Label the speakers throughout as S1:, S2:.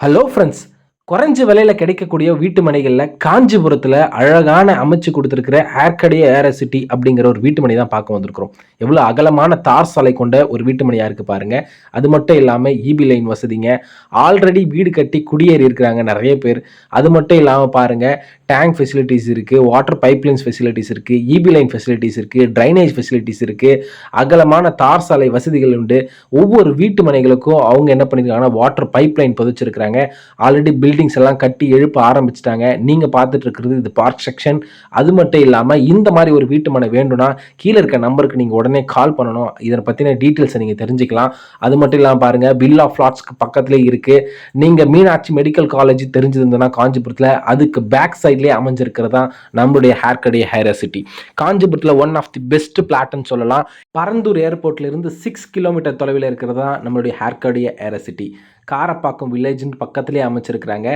S1: Hello friends குறைஞ்ச விலையில் கிடைக்கக்கூடிய வீட்டு மனைகளில் காஞ்சிபுரத்தில் அழகான அமைச்சு கொடுத்துருக்கிற ஏர்கடிய ஏரசிட்டி அப்படிங்கிற ஒரு வீட்டு மனை தான் பார்க்க வந்திருக்கிறோம். எவ்வளோ அகலமான தார் சாலை கொண்ட ஒரு வீட்டு மனையாக இருக்குது பாருங்கள் அது மட்டும் இல்லாமல் இபி லைன் வசதிங்க. ஆல்ரெடி வீடு கட்டி குடியேறி இருக்கிறாங்க நிறைய பேர். அது மட்டும் இல்லாமல் பாருங்க டேங்க் ஃபெசிலிட்டிஸ் இருக்குது வாட்டர் பைப்லைன்ஸ் ஃபெசிலிட்டிஸ் இருக்குது இபி லைன் ஃபெசிலிட்டிஸ் இருக்குது ட்ரைனேஜ் ஃபெசிலிட்டிஸ் இருக்குது அகலமான தார் சாலை வசதிகள் உண்டு. ஒவ்வொரு வீட்டு மனைகளுக்கும் அவங்க என்ன பண்ணியிருக்காங்கன்னா வாட்டர் பைப்லைன் புதைச்சிருக்கிறாங்க. ஆல்ரெடி பில்டிங்ஸ் எல்லாம் கட்டி எழுப்ப ஆரம்பிச்சிட்டாங்க. நீங்கள் பார்த்துட்டு இருக்கிறது இது பார்க் செக்ஷன் அது மட்டும் இல்லாமல் இந்த மாதிரி ஒரு வீட்டு மனை வேண்டும்னா கீழே இருக்க நம்பருக்கு நீங்கள் உடனே கால் பண்ணணும். இதை பற்றின டீட்டெயில்ஸை நீங்கள் தெரிஞ்சுக்கலாம். அது மட்டும் இல்லாமல் பாருங்கள் பில் ஆஃப் ஃப்ளாட்ஸ்க்கு பக்கத்துலேயே இருக்குது நீங்கள் மீனாட்சி மெடிக்கல் காலேஜ் தெரிஞ்சிருந்ததுன்னா காஞ்சிபுரத்தில் அதுக்கு பேக் சைட்லேயே அமைஞ்சிருக்கிறது தான் நம்மளுடைய ஹேர் கடைய சிட்டி காஞ்சிபுரத்தில் ஒன் ஆஃப் தி பெஸ்ட் பிளாட்னு சொல்லலாம். பரந்தூர் ஏர்போர்ட்லேருந்து சிக்ஸ் கிலோமீட்டர் தொலைவில் இருக்கிறது தான் நம்மளுடைய ஹேர் கடைய சிட்டி காரப்பாக்கம் வில்லேஜ்னு பக்கத்துலேயே அமைச்சிருக்கிறாங்க.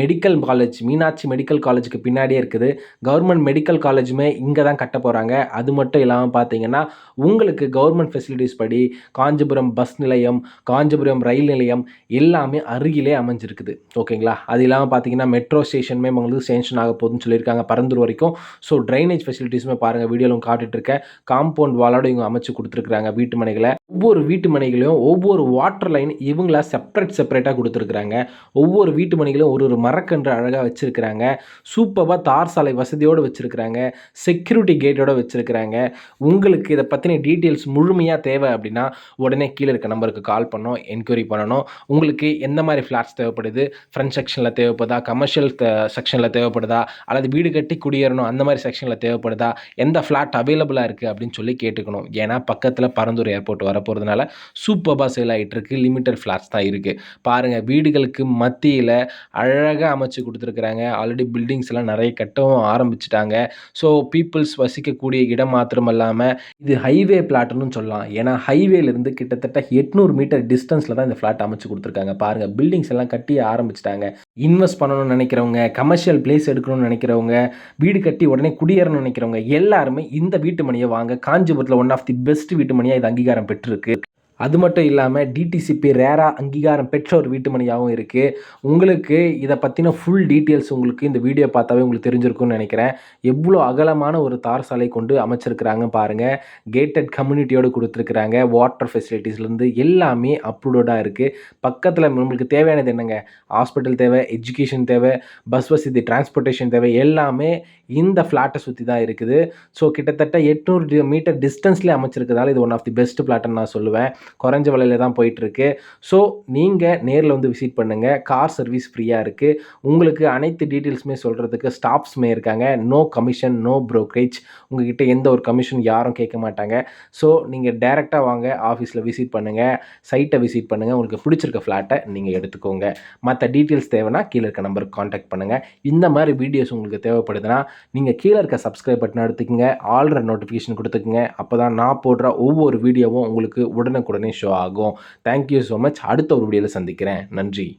S1: மெடிக்கல் காலேஜ் மீனாட்சி மெடிக்கல் காலேஜுக்கு பின்னாடியே இருக்குது. கவர்மெண்ட் மெடிக்கல் காலேஜுமே இங்கே தான் கட்ட போகிறாங்க அது மட்டும் இல்லாமல் பார்த்தீங்கன்னா உங்களுக்கு கவர்மெண்ட் ஃபெசிலிட்டிஸ் படி காஞ்சிபுரம் பஸ் நிலையம் காஞ்சிபுரம் ரயில் நிலையம் எல்லாமே அருகிலே அமைஞ்சிருக்குது. ஓகேங்களா அது இல்லாமல் பார்த்தீங்கன்னா மெட்ரோ ஸ்டேஷனுமே உங்களுக்கு சேங்ஷன் ஆக போகுதுன்னு சொல்லியிருக்காங்க பரந்தூர் வரைக்கும். ஸோ ட்ரைனேஜ் ஃபெசிலிட்டிஸுமே பாருங்கள் வீடியோவில் காட்டிட்டு இருக்க காம்பவுண்ட் வாலோட இவங்க அமைச்சு கொடுத்துருக்காங்க வீட்டு மனைகளை. ஒவ்வொரு வீட்டு மனைகளையும் ஒவ்வொரு வாட்டர் லைன் இவங்களா செப்பரேட் செப்பரேட்டாக கொடுத்துருக்குறாங்க. ஒவ்வொரு வீட்டு மனைகளும் ஒரு ஒரு மரக்கன்று அழகாக வச்சுருக்கிறாங்க. சூப்பராக தார் சாலை வசதியோடு வச்சுருக்கிறாங்க. செக்யூரிட்டி கேட்டோடு வச்சுருக்கிறாங்க. உங்களுக்கு இதை பற்றின டீட்டெயில்ஸ் முழுமையாக தேவை அப்படின்னா உடனே கீழே இருக்க நம்பருக்கு கால் பண்ணோம் என்கொயரி பண்ணணும். உங்களுக்கு எந்த மாதிரி ஃப்ளாட்ஸ் தேவைப்படுது? ஃப்ரண்ட் செக்ஷனில் தேவைப்படுதா? கமர்ஷியல் செக்ஷனில் தேவைப்படுதா? அல்லது வீடு கட்டி குடியேறணும் அந்த மாதிரி செக்ஷனில் தேவைப்படுதா? எந்த ஃப்ளாட் அவைலபிளாக இருக்குது அப்படின்னு சொல்லி கேட்டுக்கணும். ஏன்னா பக்கத்தில் பரந்தூர் ஏர்போர்ட் போகிறதுனால சூப்பராக சேல் ஆகிட்டுருக்கு லிமிட்டட் ஃப்ளாட்ஸ் தான் இருக்குது பாருங்கள் வீடுகளுக்கு மத்தியில் அழகாக அமைச்சு கொடுத்துருக்குறாங்க. ஆல்ரெடி பில்டிங்ஸ் எல்லாம் நிறைய கட்டவும் ஆரம்பிச்சிட்டாங்க. ஸோ பீப்புள்ஸ் வசிக்கக்கூடிய இடம் மாத்திரம் இல்லாமல் இது ஹைவே பிளாட்னு சொல்லலாம். ஏன்னா ஹைவேலேருந்து கிட்டத்தட்ட எட்நூறு மீட்டர் டிஸ்டன்ஸில் தான் இந்த ஃப்ளாட் அமைச்சு கொடுத்துருக்காங்க. பாருங்கள் பில்டிங்ஸ் எல்லாம் கட்டி ஆரம்பிச்சிட்டாங்க. இன்வெஸ்ட் பண்ணணும்னு நினைக்கிறவங்க கமர்ஷியல் பிளேஸ் எடுக்கணும்னு நினைக்கிறவங்க வீடு கட்டி உடனே குடியேறணும்னு நினைக்கிறவங்க எல்லாருமே இந்த வீட்டு மணியை வாங்க. காஞ்சிபுரத்தில் ஒன் ஆஃப் தி பெஸ்ட் வீட்டு மணியாக இது அங்கீகாரம் பெற்று பெற்றிருக்கு அது மட்டும் இல்லாமல் டிடிசிபி ரேரா அங்கீகாரம் பெற்ற ஒரு வீட்டுமணியாகவும் இருக்குது உங்களுக்கு இதை பற்றின ஃபுல் டீட்டெயில்ஸ் உங்களுக்கு இந்த வீடியோ பார்த்தாவே உங்களுக்கு தெரிஞ்சிருக்கும்னு நினைக்கிறேன். எவ்வளோ அகலமான ஒரு தார் சாலை கொண்டு அமைச்சிருக்கிறாங்க பாருங்கள் கேட்டட் கம்யூனிட்டியோடு கொடுத்துருக்குறாங்க. வாட்டர் ஃபெசிலிட்டிஸ்லேருந்து எல்லாமே அப்ரூவ்டாக இருக்குது பக்கத்தில் நம்மளுக்கு தேவையானது என்னங்க? ஹாஸ்பிட்டல் தேவை எஜுகேஷன் தேவை பஸ் வசதி டிரான்ஸ்போர்ட்டேஷன் தேவை எல்லாமே இந்த ஃப்ளாட்டை சுற்றி தான் இருக்குது. ஸோ கிட்டத்தட்ட எட்நூறு மீட்டர் டிஸ்டன்ஸ்லேயே அமைச்சிருக்கிறதால இது ஒன் ஆஃப் தி பெஸ்ட் ஃப்ளாட்டுன்னு நான் சொல்லுவேன். குறைஞ்ச விலையில தான் போயிட்டுருக்கு. ஸோ நீங்கள் நேரில் வந்து விசிட் பண்ணுங்கள் கார் சர்வீஸ் ஃப்ரீயாக இருக்குது உங்களுக்கு அனைத்து டீட்டெயில்ஸுமே சொல்கிறதுக்கு ஸ்டாஃப்ஸுமே இருக்காங்க. நோ கமிஷன் நோ ப்ரோக்கரேஜ் உங்ககிட்ட எந்த ஒரு கமிஷன் யாரும் கேட்க மாட்டாங்க. ஸோ நீங்கள் டேரெக்டாக வாங்க. ஆஃபீஸில் விசிட் பண்ணுங்கள் சைட்டை விசிட் பண்ணுங்கள் உங்களுக்கு பிடிச்சிருக்க ஃப்ளாட்டை நீங்கள் எடுத்துக்கோங்க. மற்ற டீட்டெயில்ஸ் தேவைன்னா கீழே இருக்க நம்பருக்கு காண்டாக்ட் பண்ணுங்கள் இந்த மாதிரி வீடியோஸ் உங்களுக்கு தேவைப்படுதுன்னா நீங்கள் கீழே இருக்க சப்ஸ்கிரைப் பட்டன் எடுத்துக்கோங்க. ஆல்ரெடி நோட்டிஃபிகேஷன் கொடுத்துக்குங்க. அப்போ தான் நான் போடுற ஒவ்வொரு வீடியோவும் உங்களுக்கு உடனுக்குடன் ஷோ ஆகும். தேங்க்யூ ஸோ மச் அடுத்த ஒரு வீடியோவில் சந்திக்கிறேன். நன்றி.